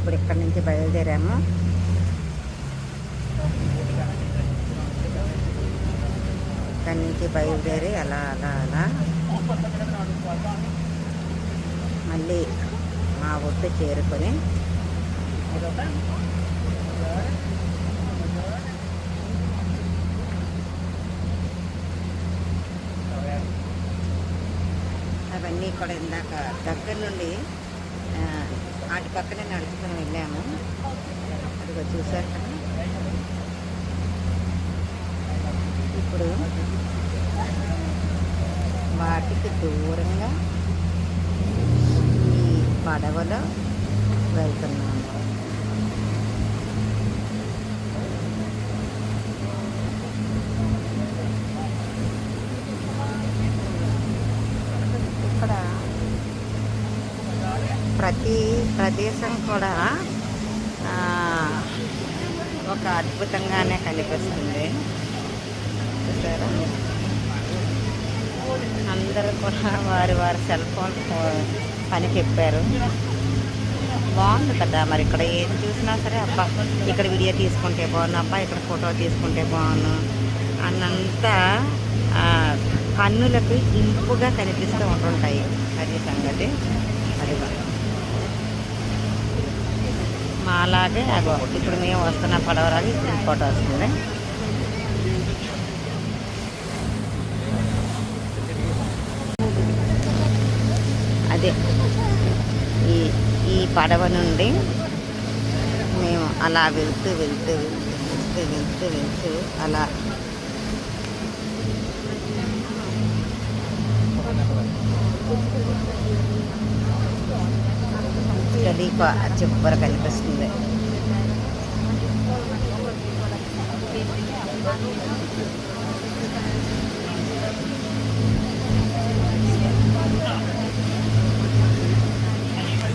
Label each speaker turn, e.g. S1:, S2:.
S1: ఇప్పుడు ఇక్కడి నుంచి బయలుదేరాము. ఇక్కడి నుంచి బయలుదేరి అలా అలా అలా. మళ్ళీ మా ఒడ్డు చేరుకొని అవన్నీ కూడా ఇందాక దగ్గర నుండి అటు పక్కనే నడుచుకుని వెళ్ళాము. అదిగో చూసారు కదా. ఇప్పుడు వాటికి దూరంగా ఈ పడవలో వెళ్తున్నాం ఇక్కడ ప్రతి ప్రదేశం కూడా ఒక అద్భుతంగానే కనిపిస్తుంది. చూసారా? అందరూ కూడా వారి వారి సెల్ ఫోన్ పని చెప్పారు బాగుంది కదా మరి ఇక్కడ ఏది చూసినా సరే అబ్బా ఇక్కడ వీడియో తీసుకుంటే బాగుంది అబ్బా ఇక్కడ ఫోటో తీసుకుంటే బాగుండు అన్నంతా కన్నులకు ఇంపుగా కనిపిస్తూ ఉంటుంటాయి. అది సంగతి. అలాగే అగో ఇప్పుడు మేము వస్తున్న పడవరాలు ఇప్పుడు ఫోటో వస్తుంది. అదే ఈ ఈ పడవ నుండి మేము అలా వెళ్తూ వెళ్తూ వెళ్తూ వెళ్తూ వెళ్తూ అలా తెలియక చివర కనిపిస్తుంది